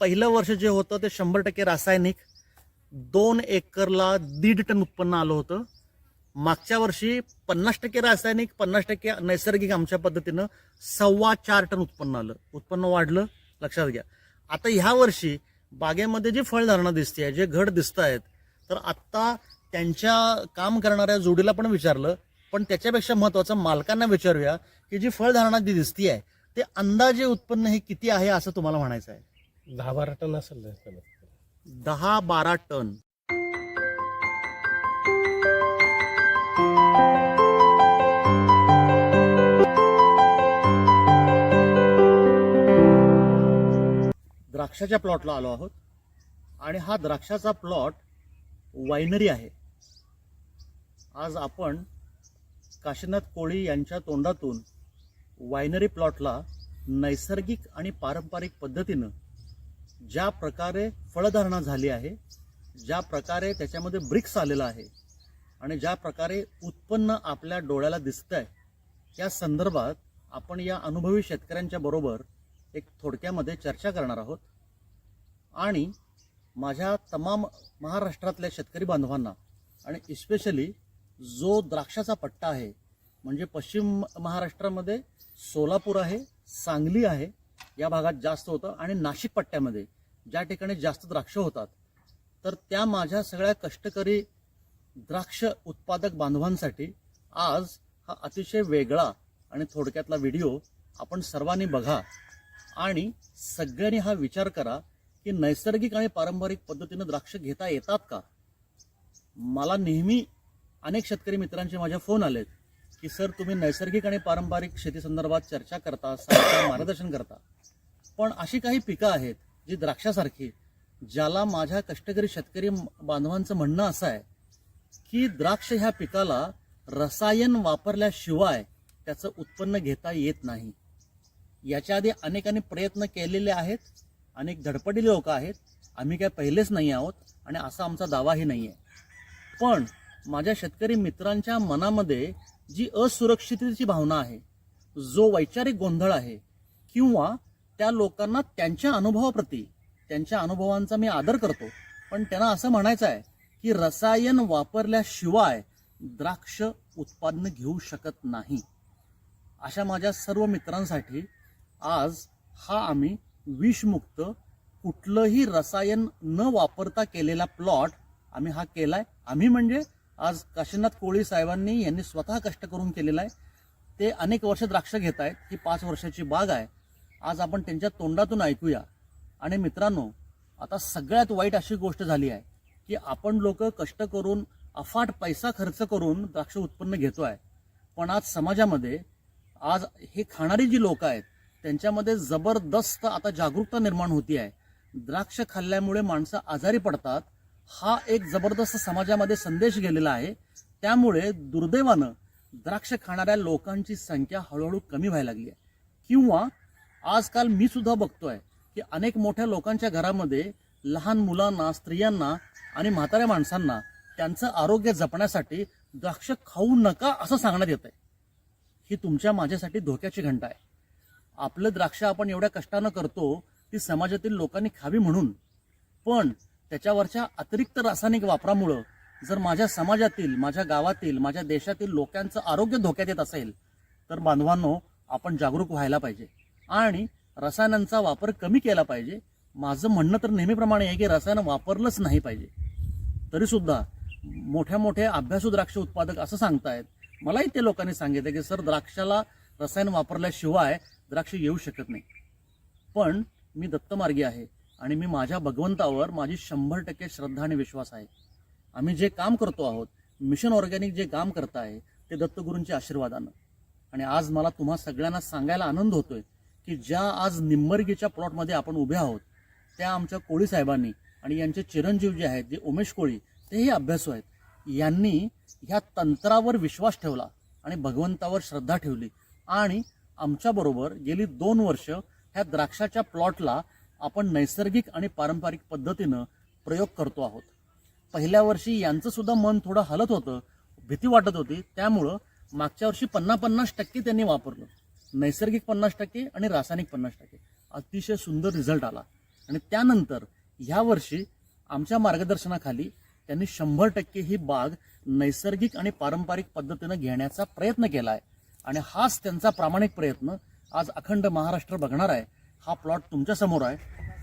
पहिलं वर्ष जे होतं ते शंभर टक्के रासायनिक. दोन एकरला दीड टन उत्पन्न आलं होतं. मागच्या वर्षी पन्नास टक्के रासायनिक पन्नास टक्के नैसर्गिक आमच्या पद्धतीनं सव्वा चार टन उत्पन्न आलं. उत्पन्न वाढलं लक्षात घ्या. आता ह्या वर्षी बागेमध्ये जी फळधारणा दिसते आहे जे घड दिसत आहेत तर आत्ता त्यांच्या काम करणाऱ्या जोडीला पण विचारलं पण त्याच्यापेक्षा महत्वाचं मालकांना विचारूया की जी फळधारणा जी दिसती आहे ते अंदाजे उत्पन्न हे किती आहे असं तुम्हाला म्हणायचं आहे. दहा बारा टन असेल ना कमीत कमी. दहा बारा टन. द्राक्षाच्या प्लॉटला आलो आहोत. आणि हा द्राक्षाचा प्लॉट वायनरी आहे. आज आपण काशीनाथ कोळी यांच्या तोंडातून वायनरी प्लॉटला नैसर्गिक आणि पारंपरिक पद्धतीनं ज्या प्रकारे फळधारणा झाली आहे ज्या प्रकारे त्याच्यामध्ये ब्रिक्स आलेला आहे आणि ज्या प्रकारे उत्पन्न आपल्या डोळ्याला दिसत आहे या संदर्भात आपण या अनुभवी शेतकऱ्यांच्या बरोबर एक थोडक्यामध्ये चर्चा करणार आहोत. आणि माझ्या तमाम महाराष्ट्रातल्या शेतकरी बांधवांना आणि इस्पेशली जो द्राक्षाचा पट्टा आहे म्हणजे पश्चिम महाराष्ट्रामध्ये सोलापूर आहे सांगली आहे या भागात जास्त होतं आणि नाशिक पट्ट्यामध्ये ज्या ठिकाणी जास्त द्राक्ष होतात तर त्या माझ्या सगळ्या कष्टकरी द्राक्ष उत्पादक बांधवांसाठी आज हा अतिशय वेगळा आणि थोडक्यातला व्हिडिओ आपण सर्वांनी बघा आणि सगळ्यांनी हा विचार करा की नैसर्गिक आणि पारंपरिक पद्धतीनं द्राक्ष घेता येतात का? मला नेहमी अनेक शेतकरी मित्रांचे माझ्या फोन आलेत की सर तुम्ही नैसर्गिक आणि पारंपरिक शेतीसंदर्भात चर्चा करता सांगता मार्गदर्शन करता पण अशी काही पिकं आहेत जी द्राक्षासारखी ज्याला माझ्या कष्टकरी शेतकरी बांधवांचं म्हणणं असं आहे की द्राक्ष ह्या पिकाला रसायन वापरल्याशिवाय त्याचं उत्पन्न घेता येत नाही. याच्या आधी अनेकांनी प्रयत्न केलेले आहेत अनेक धडपडी लोक आहेत आम्ही काय पहिलेच नाही आहोत आणि असा आमचा दावाही नाही आहे पण माझ्या शेतकरी मित्रांच्या मनामध्ये जी असुरक्षिततेची भावना आहे जो वैचारिक गोंधळ आहे किंवा त्या लोकांना त्यांच्या अनुभवाप्रती त्यांच्या अनुभवांचा मी आदर करतो. पण त्यांना असं म्हणायचं आहे की रसायन वापरल्याशिवाय द्राक्ष उत्पादन घेऊ शकत नाही. अशा माझ्या सर्व मित्रांसाठी आज हा आम्ही विषमुक्त कुठलंही रसायन न वापरता केलेला प्लॉट आम्ही हा केला आहे आम्ही म्हणजे आज काशीनाथ कोळी साहेबांनी यांनी स्वतः कष्ट करून केलेला आहे. ते अनेक वर्ष द्राक्ष घेत आहेत ही पाच वर्षाची बाग आहे. आज आपण त्यांच्या तोंडातून ऐकूया. आणि मित्रांनो आता सगळ्यात वाईट अशी गोष्ट झाली आहे की आपण लोक कष्ट करून अफाट पैसा खर्च करून द्राक्ष उत्पन्न घेतो आहे. पण आज समाजामध्ये आज हे खाणारी जी लोक आहेत त्यांच्यामध्ये जबरदस्त आता जागरूकता निर्माण होती आहे. द्राक्ष खाल्ल्यामुळे माणसं आजारी पडतात हा एक जबरदस्त समाजामध्ये संदेश गेलेला आहे. त्यामुळे दुर्दैवानं द्राक्ष खाणाऱ्या लोकांची संख्या हळूहळू कमी व्हायला लागली आहे. किंवा आजकाल मी सुद्धा बघतोय की अनेक मोठ्या लोकांच्या घरामध्ये लहान मुलांना स्त्रियांना आणि म्हाताऱ्या माणसांना त्यांचं आरोग्य जपण्यासाठी द्राक्ष खाऊ नका असं सांगण्यात येत आहे ही तुमच्या माझ्यासाठी धोक्याची घंटा आहे. आपलं द्राक्ष आपण एवढ्या कष्टानं करतो ती समाजातील लोकांनी खावी म्हणून. पण त्याच्यावरच्या अतिरिक्त रासायनिक वापरामुळं जर माझ्या समाजातील माझ्या गावातील माझ्या देशातील लोकांचं आरोग्य धोक्यात येत असेल तर बांधवांनो आपण जागरूक व्हायला पाहिजे. आणि रसायनांचा वापर कमी केला पाहिजे. माझं म्हणणं तर नेहमीप्रमाणे आहे की रसायन वापरलंच नाही पाहिजे. तरीसुद्धा मोठ्या मोठ्या अभ्यासू द्राक्ष उत्पादक असं सांगतायत. मलाही ते लोकांनी सांगितलं की सर द्राक्षाला रसायन वापरल्याशिवाय द्राक्ष येऊ शकत नाही. पण मी दत्तमार्गी आहे आणि मी माझ्या भगवंतावर माझी शंभर टक्के श्रद्धा आणि विश्वास आहे. आम्ही जे काम करतो आहोत मिशन ऑर्गॅनिक जे काम करत आहे ते दत्तगुरूंच्या आशीर्वादानं. आणि आज मला तुम्हा सगळ्यांना सांगायला आनंद होतोय की ज्या आज निंबर्गीच्या प्लॉटमध्ये आपण उभे आहोत त्या आमच्या कोळी साहेबांनी आणि यांचे चिरंजीव जे आहेत जे उमेश कोळी तेही अभ्यासू आहेत. यांनी ह्या तंत्रावर विश्वास ठेवला आणि भगवंतावर श्रद्धा ठेवली. आणि आमच्याबरोबर गेली दोन वर्ष ह्या द्राक्षाच्या प्लॉटला आपण नैसर्गिक आणि पारंपरिक पद्धतीनं प्रयोग करतो आहोत. पहिल्या वर्षी यांचं सुद्धा मन थोडं हलत होतं भीती वाटत होती. त्यामुळं मागच्या वर्षी पन्नास पन्नास टक्के त्यांनी वापरलं. नैसर्गिक पन्नास टक्के आणि रासायनिक पन्नास टक्के. अतिशय सुंदर रिझल्ट आला. आणि त्यानंतर ह्या वर्षी आमच्या मार्गदर्शनाखाली त्यांनी शंभर टक्के ही बाग नैसर्गिक आणि पारंपरिक पद्धतीनं घेण्याचा प्रयत्न केला आहे आणि हाच त्यांचा प्रामाणिक प्रयत्न आज अखंड महाराष्ट्र बघणार आहे. हा प्लॉट तुमच्यासमोर आहे.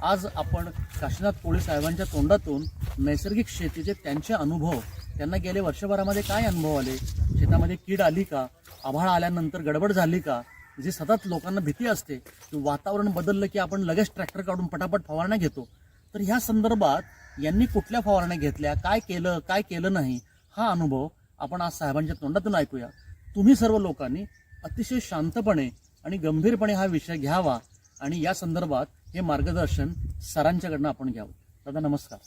आज आपण काशीनाथ कोळी साहेबांच्या तोंडातून नैसर्गिक शेतीचे त्यांचे अनुभव त्यांना गेले वर्षभरामध्ये काय अनुभव आले? शेतामध्ये कीड आली का? आभाळ आल्यानंतर गडबड झाली का? जी सतत लोकांना भीती असते की वातावरण बदललं की आपण लगेच ट्रॅक्टर काढून पटापट फवारण्या घेतो. तर ह्या संदर्भात यांनी कुठल्या फवारण्या घेतल्या काय केलं काय केलं नाही हा अनुभव आपण आज साहेबांच्या तोंडातून ऐकूया. तुम्ही सर्व लोकांनी अतिशय शांतपणे आणि गंभीरपणे हा विषय घ्यावा आणि या संदर्भात हे मार्गदर्शन सरांच्याकडनं आपण घ्यावं. दादा नमस्कार.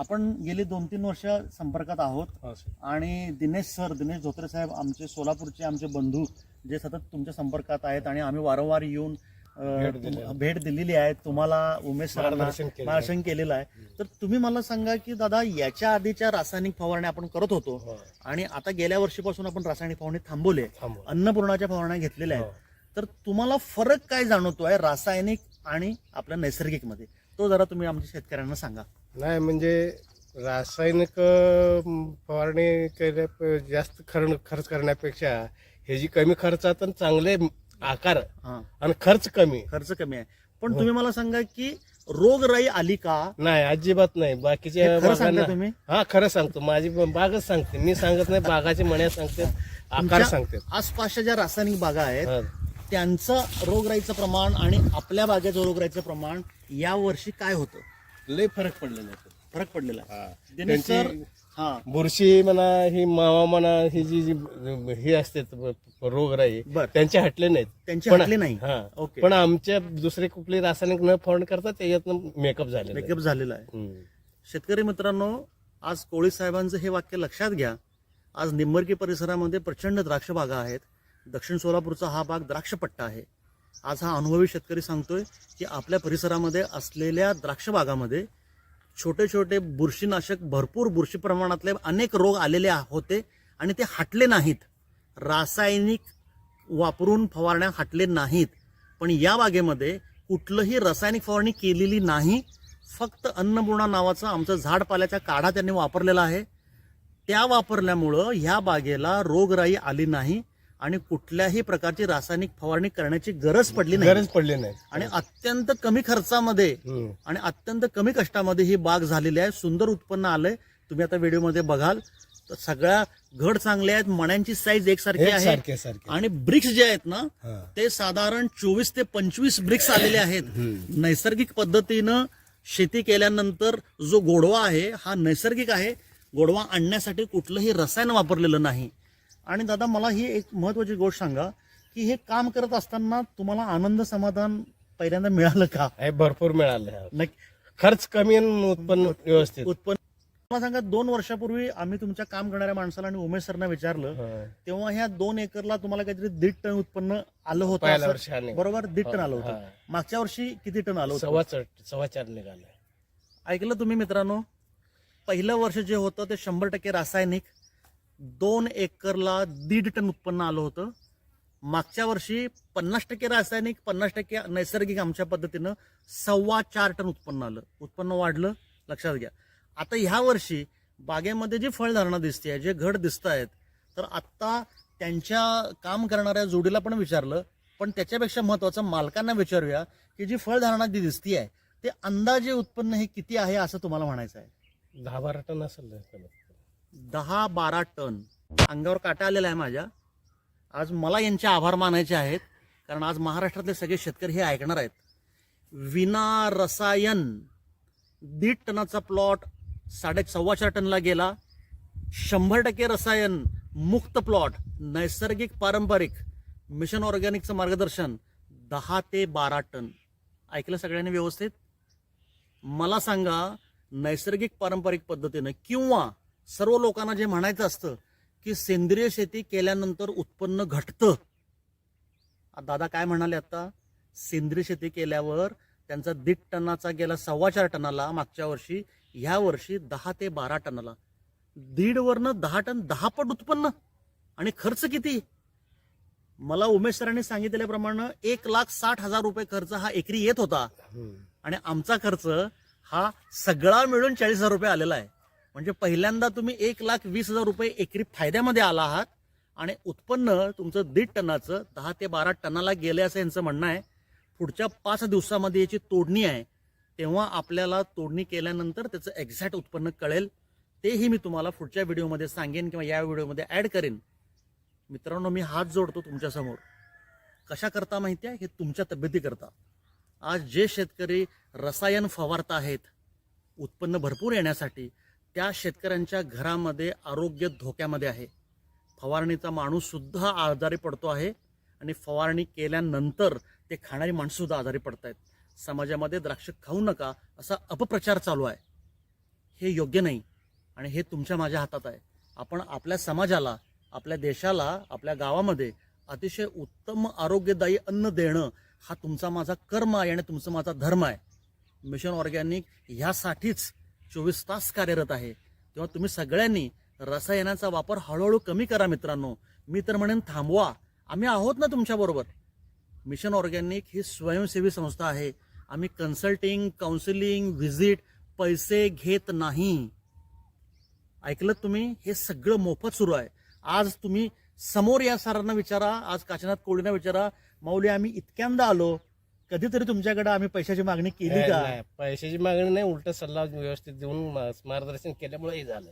आपण गेली दोन तीन वर्ष संपर्कात आहोत सर. आणि दिनेश सर दिनेश धोत्रे साहेब आमचे सोलापूरचे आमचे बंधू जे सतत तुमच्या संपर्कात आहेत आणि आम्ही वारंवार येऊन भेट आहे. दिलेली आहे तुम्हाला उमेश सरांना मार्गदर्शन केलेलं आहे. आहे तर तुम्ही मला सांगा की दादा याच्या आधीच्या रासायनिक फवारण्या आपण करत होतो हो, आणि आता गेल्या वर्षीपासून आपण रासायनिक फवारणी थांबवले थांबवा. अन्नपूर्णाच्या फवारण्या घेतलेल्या आहेत हो. तर तुम्हाला फरक काय जाणवतोय रासायनिक आणि आपल्या नैसर्गिकमध्ये तो जरा तुम्ही आमच्या शेतकऱ्यांना सांगा. नाही म्हणजे रासायनिक फवारणी केल्या जास्त खर्च खर्च करण्यापेक्षा हे जी कमी खर्चात चांगले आकार हा. आणि खर्च कमी. खर्च कमी आहे. पण तुम्ही मला सांगा की रोगराई आली का? नाही अजिबात नाही. हे बाकीच्या खरं बागांना तुम्ही? हा खरं सांगतो. माझी बागच सांगते. मी सांगत नाही बागाची मण्या सांगते आकार सांगते. आसपासच्या ज्या रासायनिक बागा आहेत हा. त्यांचं रोगराईचं प्रमाण आणि आपल्या बागेचं रोगराईचं प्रमाण या वर्षी काय होतं? लय फरक पडलेला आहे फरक पडलेला आहे. दिनेश सर त्यांची हा. बुरशी म्हणा ही मावा म्हणा ही जी जी ही असते रोगराई बर. त्यांचे हटले नाहीत. त्यांचे पण- हटले नाही. हा. ओके. पण आमच्या दुसरे कुठली रासायनिक न फवारणी करता त्याच्यातनं मेकअप झाले मेकअप झालेला आहे. शेतकरी मित्रांनो आज कोळी साहेबांचं हे वाक्य लक्षात घ्या. आज निंबर्गी परिसरामध्ये प्रचंड द्राक्ष बागा आहेत. दक्षिण सोलापूरचा हा भाग द्राक्षपट्टा आहे. आज हा अनुभवी शेतकरी सांगतोय की आपल्या परिसरामध्ये असलेल्या द्राक्ष बागामध्ये छोटे छोटे बुरशीनाशक भरपूर बुरशी प्रमाणातले अनेक रोग आलेले होते आणि ते हटले नाहीत. रासायनिक वापरून फवारण्या हटले नाहीत. पण या बागेमध्ये कुठलंही रासायनिक फवारणी केलेली नाही. फक्त अन्नपूर्णा नावाचं आमचं झाडपाल्याचा काढा त्यांनी वापरलेला आहे. त्या वापरल्यामुळं ह्या बागेला रोगराई आली नाही. आणि कुठल्याही प्रकारची रासायनिक फवारणी करण्याची गरज पडली नाही. गरज पडली नाही. आणि अत्यंत कमी खर्चामध्ये. आणि अत्यंत कमी कष्टामध्ये ही बाग झालेली आहे. सुंदर उत्पन्न आलंय. तुम्ही आता व्हिडिओमध्ये बघाल. तर सगळ्या घड चांगले आहेत. मण्यांची साईज एकसारखी एक आहे आणि ब्रिक्स जे आहेत ना. ते साधारण चोवीस ते पंचवीस ब्रिक्स आलेले आहेत. नैसर्गिक पद्धतीनं शेती केल्यानंतर जो गोडवा आहे हा नैसर्गिक आहे. गोडवा आणण्यासाठी कुठलंही रसायन वापरलेलं नाही. आणि दादा मला ही एक महत्वाची गोष्ट सांगा की हे काम करत असताना तुम्हाला आनंद समाधान पहिल्यांदा मिळालं का? हे भरपूर मिळालं. नक्की. खर्च कमी आणि उत्पन्न व्यवस्थित. उत्पन्न. मला सांगा दोन वर्षापूर्वी आम्ही तुमच्या काम करणाऱ्या माणसाला आणि उमेश सरना विचारलं. तेव्हा ह्या दोन एकरला तुम्हाला काहीतरी दीड टन उत्पन्न आलं होतं पहिल्या असं-. बरोबर दीड टन आलं हा. होतं मागच्या वर्षी किती टन आलं होतं? सव्वा चट सव्वा चार निघाले. ऐकलं तुम्ही मित्रांनो? पहिलं वर्ष जे होतं ते शंभर टक्के रासायनिक दोन एकरला दीड टन उत्पन्न आलं होतं. मागच्या वर्षी पन्नास टक्के रासायनिक पन्नास टक्के नैसर्गिक आमच्या पद्धतीनं सव्वा चार टन उत्पन्न आलं. उत्पन्न वाढलं लक्षात घ्या. आता ह्या वर्षी बागेमध्ये जी फळधारणा दिसते जे घड दिसत आहेत तर आत्ता त्यांच्या काम करणाऱ्या जोडीला पण विचारलं पण त्याच्यापेक्षा महत्वाचं मालकांना विचारूया की जी फळधारणा जी दिसती आहे ते अंदाजे उत्पन्न हे किती आहे असं तुम्हाला म्हणायचं आहे? दहा बारा टन असेल दहा बारा टन अंगावर काटा आलेला आहे माझ्या. आज मला यांचे आभार मानायचे आहेत कारण आज महाराष्ट्रातले सगळे शेतकरी हे ऐकणार आहेत. विना रसायन दीड टनाचा प्लॉट साडे सव्वाचार टनला गेला. शंभर टक्के रसायन मुक्त प्लॉट नैसर्गिक पारंपरिक मिशन ऑर्गॅनिकचं मार्गदर्शन दहा ते बारा टन. ऐकलं सगळ्यांनी व्यवस्थित? मला सांगा नैसर्गिक पारंपरिक पद्धतीनं किंवा सर्व लोकांना जे म्हणायचं असतं की सेंद्रिय शेती केल्यानंतर उत्पन्न घटतं. दादा काय म्हणाले आता? सेंद्रिय शेती केल्यावर त्यांचा दीड टनाचा गेला सव्वा चार टनाला मागच्या वर्षी ह्या वर्षी दहा ते बारा टनाला. दीड वरनं दहा टन दहा पट उत्पन्न. आणि खर्च किती? मला उमेश सरांनी सांगितल्याप्रमाणे एक लाख साठ हजार रुपये खर्च हा एकरी येत होता. आणि आमचा खर्च हा सगळा मिळून चाळीस हजार रुपये आलेला आहे. म्हणजे पहिल्यांदा तुम्ही एक लाख वीस हजार रुपये एकरी फायद्यामध्ये आला आहात आणि उत्पन्न तुमचं दीड टनाचं दहा ते बारा टनाला गेले असं यांचं म्हणणं आहे. पुढच्या पाच दिवसामध्ये याची तोडणी आहे. तेव्हा आपल्याला तोडणी केल्यानंतर त्याचं एक्झॅक्ट उत्पन्न कळेल. तेही मी तुम्हाला पुढच्या व्हिडिओमध्ये सांगेन किंवा या व्हिडिओमध्ये ॲड करेन. मित्रांनो मी हात जोडतो तुमच्यासमोर कशा करता माहिती आहे? हे तुमच्या तब्येतीकरता आज जे शेतकरी रसायन फवारत आहेत उत्पन्न भरपूर येण्यासाठी त्या शेतकऱ्यांच्या घरामध्ये आरोग्य धोक्यामध्ये आहे. फवारणीचा माणूससुद्धा आजारी पडतो आहे आणि फवारणी केल्यानंतर ते खाणारी माणसंसुद्धा आजारी पडत आहेत समाजामध्ये द्राक्ष खाऊ नका असा अपप्रचार चालू आहे. हे योग्य नाही आणि हे तुमच्या माझ्या हातात आहे. आपण आपल्या समाजाला आपल्या देशाला आपल्या गावामध्ये अतिशय उत्तम आरोग्यदायी अन्न देणं हा तुमचा माझा कर्म आहे आणि तुमचा माझा धर्म आहे. मिशन ऑर्गॅनिक ह्यासाठीच चोवीस तास कार्यरत आहे. तेव्हा तुम्ही सगळ्यांनी रसायनाचा वापर हळूहळू कमी करा मित्रांनो. मी तर म्हणेन थांबवा. आम्ही आहोत ना तुमच्याबरोबर मिशन ऑर्गॅनिक ही स्वयंसेवी संस्था आहे. आम्ही कन्सल्टिंग काउन्सिलिंग व्हिजिट पैसे घेत नाही. ऐकलं तुम्ही? हे सगळं मोफत सुरू आहे. आज तुम्ही समोर या सरांना विचारा. आज काशीनाथ कोळींना विचारा. माऊली आम्ही इतक्यांदा आलो. कधीतरी तुमच्याकडे आम्ही पैशाची मागणी केली का? नाही, पैशाची मागणी नाही उलट सल्ला व्यवस्थित देऊन मा- मार्गदर्शन केल्यामुळे हे झालं.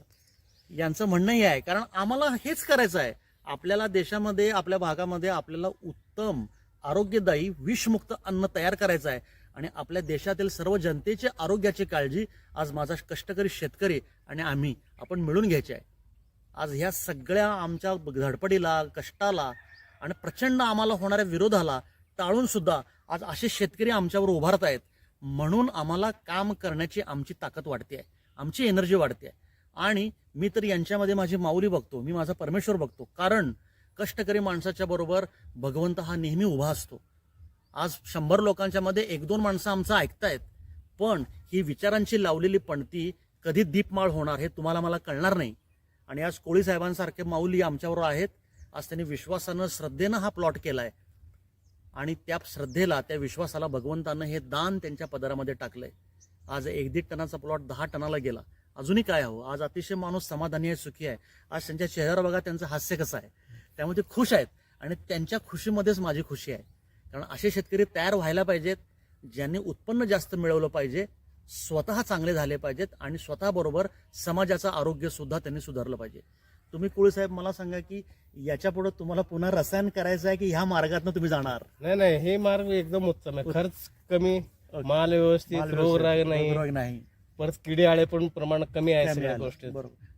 यांचं म्हणणं हे आहे कारण आम्हाला हेच करायचं आहे. आपल्याला देशामध्ये आपल्या भागामध्ये आपल्याला उत्तम आरोग्यदायी विषमुक्त अन्न तयार करायचं आहे. आणि आपल्या देशातील सर्व जनतेच्या आरोग्याची काळजी आज माझा कष्टकरी शेतकरी आणि आम्ही आपण मिळून घ्यायचे आहे. आज ह्या सगळ्या आमच्या धडपडीला कष्टाला आणि प्रचंड आम्हाला होणाऱ्या विरोधाला टाळून सुद्धा आज असे शेतकरी आमच्यावर उभारत आहेत. म्हणून आम्हाला काम करण्याची आमची ताकद वाढते आहे. आमची एनर्जी वाढते आहे. आणि मी तर यांच्यामध्ये माझी माऊली बघतो. मी माझा परमेश्वर बघतो. कारण कष्टकरी माणसाच्या बरोबर भगवंत हा नेहमी उभा असतो. आज शंभर लोकांच्या मध्ये एक दोन माणसं आमचं ऐकतायत. पण ही विचारांची लावलेली पणती कधी दीपमाळ होणार हे तुम्हाला मला कळणार नाही. आणि आज कोळी साहेबांसारखे माऊली आमच्याबरोबर आहेत. आज त्यांनी विश्वासानं श्रद्धेनं हा प्लॉट केला आहे आणि त्या श्रद्धेला त्या विश्वासाला भगवंतानं हे दान त्यांच्या पदरामध्ये टाकलंय. आज एक दीड टनाचा प्लॉट दहा टनाला गेला. अजूनही काय हवं? आज अतिशय माणूस समाधानी आहे सुखी आहे. आज त्यांच्या चेहऱ्यावर बघा त्यांचं हास्य कसं आहे. त्यामुळे ते खुश आहेत आणि त्यांच्या खुशीमध्येच माझी खुशी आहे. कारण असे शेतकरी तयार व्हायला पाहिजेत ज्यांनी उत्पन्न जास्त मिळवलं पाहिजे स्वतः चांगले झाले पाहिजेत आणि स्वतःबरोबर समाजाचं आरोग्य सुद्धा त्यांनी सुधारलं पाहिजे. तुम्ही कुळे साहेब मला सांगा की याच्यापुढे तुम्हाला पुन्हा रसायन करायचं आहे की ह्या मार्गातनं तुम्ही जाणार? नाही नाही हे मार्ग एकदम उत्तम आहे. खर्च कमी माल व्यवस्थित रोगराग नाही. रोग नाही. परत किडे आळे पण प्रमाण कमी आहे सगळ्या. गोष्टी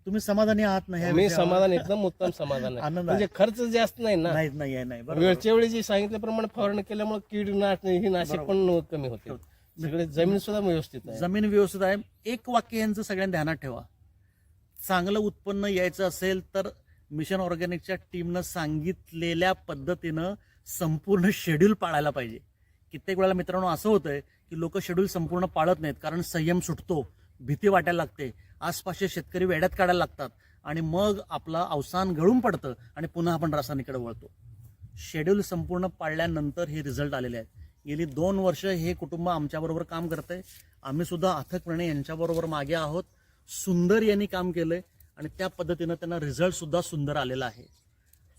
तुम्ही समाधानी आहात ना ह्या मी? समाधान एकदम उत्तम समाधान आहे. म्हणजे खर्च जास्त नाही ना. नाही नाही नाही. वेळच्या वेळी जे सांगितल्याप्रमाणे फवारणी केल्यामुळे कीड नाश ही नाशिक पण कमी होते. सगळे जमीन सुद्धा व्यवस्थित आहे. जमीन व्यवस्थित आहे. एक वाक्य यांचं सगळ्यांनी ध्यानात ठेवा. चांगलं उत्पन्न यायचं असेल तर मिशन ऑर्गॅनिकच्या टीमनं सांगितलेल्या पद्धतीनं संपूर्ण शेड्यूल पाळायला पाहिजे. कित्येक वेळेला मित्रांनो असं होतंय की लोक शेड्यूल संपूर्ण पाळत नाहीत कारण संयम सुटतो भीती वाटायला लागते आसपासचे शेतकरी वेड्यात काढायला लागतात आणि मग आपलं अवसान गळून पडतं आणि पुन्हा आपण रासायनिकडे वळतो. शेड्यूल संपूर्ण पाळल्यानंतर हे रिझल्ट आलेले आहेत. गेली दोन वर्ष हे कुटुंब आमच्याबरोबर काम करतं आहे आम्हीसुद्धा अथकपणे यांच्याबरोबर मागे आहोत. सुंदर यांनी काम केलंय आणि त्या पद्धतीनं त्यांना रिझल्ट सुद्धा सुंदर आलेला आहे.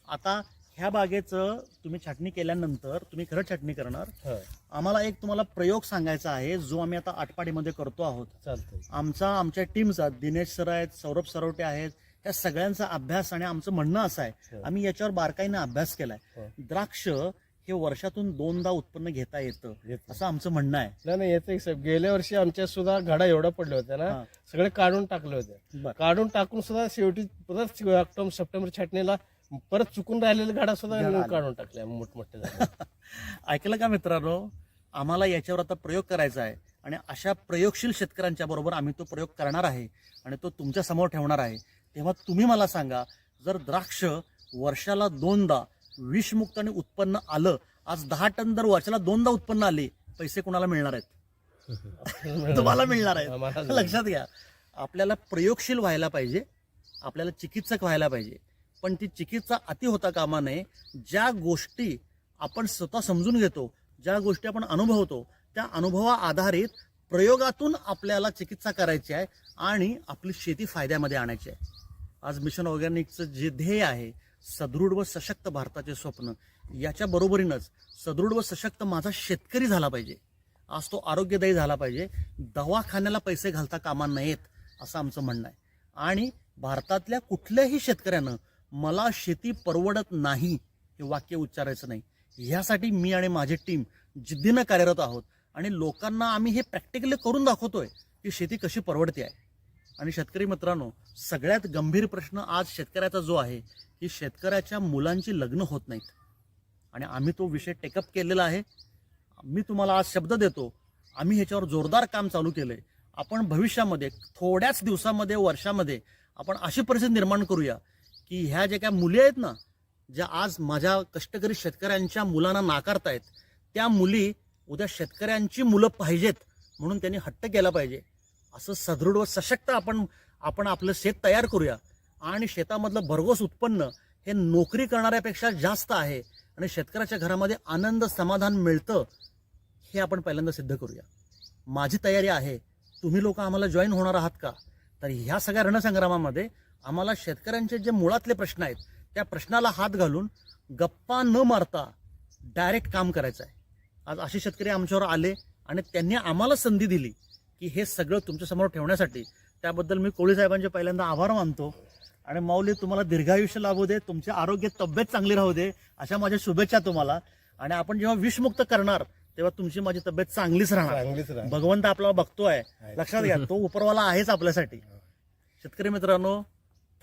आता ह्या बागेचं तुम्ही छाटणी केल्यानंतर तुम्ही खरं छाटणी करणार. हा, आम्हाला एक तुम्हाला प्रयोग सांगायचा आहे जो आम्ही आता आटपाडीमध्ये करतो आहोत. आमचा आमच्या टीमचा दिनेश सर आहेत सौरभ सरवटे आहेत या सगळ्यांचा अभ्यास आणि आमचं म्हणणं असं आहे. हो. आम्ही याच्यावर बारकाईनं अभ्यास केलाय. हो. द्राक्ष हे वर्षातून दोनदा उत्पन्न घेता येतं घेतो. असं आमचं म्हणणं आहे नाही नाही येते साहेब गेल्या वर्षी आमच्या सुद्धा घडा एवढा पडले होते ना. सगळे काढून टाकले होते बरं. काढून टाकून सुद्धा शेवटी परत ऑक्टोबर सप्टेंबर छाटणीला परत चुकून राहिलेले घडा सुद्धा घडा आले. काढून टाकले मोठमोठे झाले ऐकलं का मित्रांनो आम्हाला याच्यावर आता प्रयोग करायचा आहे आणि अशा प्रयोगशील शेतकऱ्यांच्या बरोबर आम्ही तो प्रयोग करणार आहे आणि तो तुमच्यासमोर ठेवणार आहे तेव्हा तुम्ही मला सांगा जर द्राक्ष वर्षाला दोनदा विषमुक्त आणि उत्पन्न आलं आज दहा टन जर वर्षाला दोनदा उत्पन्न आले पैसे कुणाला मिळणार आहेत? तुम्हाला मिळणार आहेत. लक्षात घ्या. आपल्याला प्रयोगशील व्हायला पाहिजे आपल्याला चिकित्सक व्हायला पाहिजे. पण ती चिकित्सा अति होता कामा नये. ज्या गोष्टी आपण स्वतः समजून घेतो ज्या गोष्टी आपण अनुभवतो त्या अनुभवा आधारित प्रयोगातून आपल्याला चिकित्सा करायची आहे आणि आपली शेती फायद्यामध्ये आणायची आहे. आज मिशन ऑर्गॅनिकचं जे ध्येय आहे सदृढ व सशक्त भारताचे स्वप्न. याच्या बरोबरीनंच सदृढ व सशक्त माझा शेतकरी झाला पाहिजे. आज तो आरोग्यदायी झाला पाहिजे. दवाखान्याला पैसे घालता कामा नयेत असं आमचं म्हणणं आहे. आणि भारतातल्या कुठल्याही शेतकऱ्यानं मला शेती परवडत नाही हे वाक्य उच्चारायचं नाही. ह्यासाठी मी आणि माझी टीम जिद्दीनं कार्यरत आहोत. आणि लोकांना आम्ही हे प्रॅक्टिकली करून दाखवतोय की शेती कशी परवडते आहे. आणि शेतकरी मित्रांनो सगळ्यात गंभीर प्रश्न आज शेतकऱ्याचा जो आहे की शेतकऱ्याच्या मुलांची लग्न होत नाहीत. आणि आम्ही तो विषय टेकअप केलेला आहे. मी तुम्हाला आज शब्द देतो आम्ही ह्याच्यावर जोरदार काम चालू केलं आहे आपण भविष्यामध्ये थोड्याच दिवसामध्ये वर्षामध्ये आपण अशी परिस्थिती निर्माण करूया की ह्या ज्या काय मुली आहेत ना ज्या आज माझ्या कष्टकरी शेतकऱ्यांच्या मुलांना नाकारतायत त्या मुली उद्या शेतकऱ्यांची मुलं पाहिजेत म्हणून त्यांनी हट्ट केला पाहिजे. असं सदृढ व सशक्त आपण आपण आपलं शेत तयार करूया. आणि शेतामधलं भरघोस उत्पन्न हे नोकरी करणाऱ्यापेक्षा जास्त आहे. आणि शेतकऱ्याच्या घरामध्ये आनंद समाधान मिळतं हे आपण पहिल्यांदा सिद्ध करूया. माझी तयारी आहे तुम्ही लोक आम्हाला जॉईन होणार आहात का? तर ह्या सगळ्या रणसंग्रामामध्ये आम्हाला शेतकऱ्यांचे जे मुळातले प्रश्न आहेत त्या प्रश्नाला हात घालून गप्पा न मारता डायरेक्ट काम करायचं आहे आज असे शेतकरी आमच्यावर आले आणि त्यांनी आम्हाला संधी दिली. की हे सगळं तुमच्यासमोर ठेवण्यासाठी त्याबद्दल मी कोळी साहेबांचे पहिल्यांदा आभार मानतो. आणि माऊली तुम्हाला दीर्घायुष्य लाभू दे तुमचे आरोग्य तब्येत चांगली राहू दे अशा माझ्या शुभेच्छा तुम्हाला. आणि आपण जेव्हा विषमुक्त करणार तेव्हा तुमची माझी तब्येत चांगलीच राहणार. भगवंत आपल्याला बघतोय. लक्षात घ्या तो उपरवाला आहेच आपल्यासाठी. शेतकरी मित्रांनो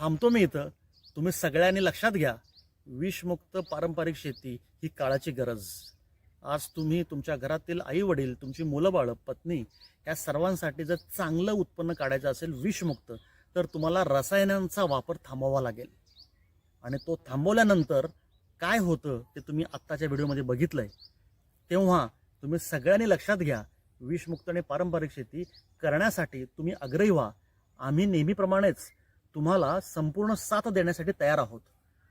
थांबतो मी इथं. तुम्ही सगळ्यांनी लक्षात घ्या विषमुक्त पारंपरिक शेती ही काळाची गरज. आज तुम्ही तुमच्या घरातील आई वडील तुमची मुलं बाळं पत्नी या सर्वांसाठी जर चांगलं उत्पन्न काढायचं असेल विषमुक्त तर तुम्हाला रसायनांचा वापर थांबवावा लागेल. आणि तो थांबवल्यानंतर काय होतं ते तुम्ही आत्ताच्या व्हिडिओमध्ये बघितलंय. तेव्हा तुम्ही सगळ्यांनी लक्षात घ्या विषमुक्त आणि पारंपरिक शेती करण्यासाठी तुम्ही आग्रही व्हा. आम्ही नेहमीप्रमाणेच तुम्हाला संपूर्ण साथ देण्यासाठी तयार आहोत.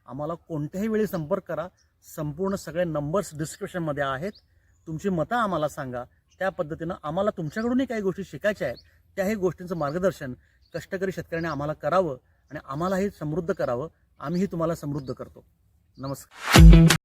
आम्हाला कोणत्याही वेळी संपर्क करा संपूर्ण सगळे नंबर्स डिस्क्रिप्शनमध्ये आहेत. तुमची मतं आम्हाला सांगा. त्या पद्धतीनं आम्हाला तुमच्याकडूनही काही गोष्टी शिकायच्या आहेत. त्याही गोष्टींचं मार्गदर्शन कष्टकरी शेतकऱ्यांनी आम्हाला करावं आणि आम्हालाही समृद्ध करावं. आम्हीही तुम्हाला समृद्ध करतो. नमस्कार.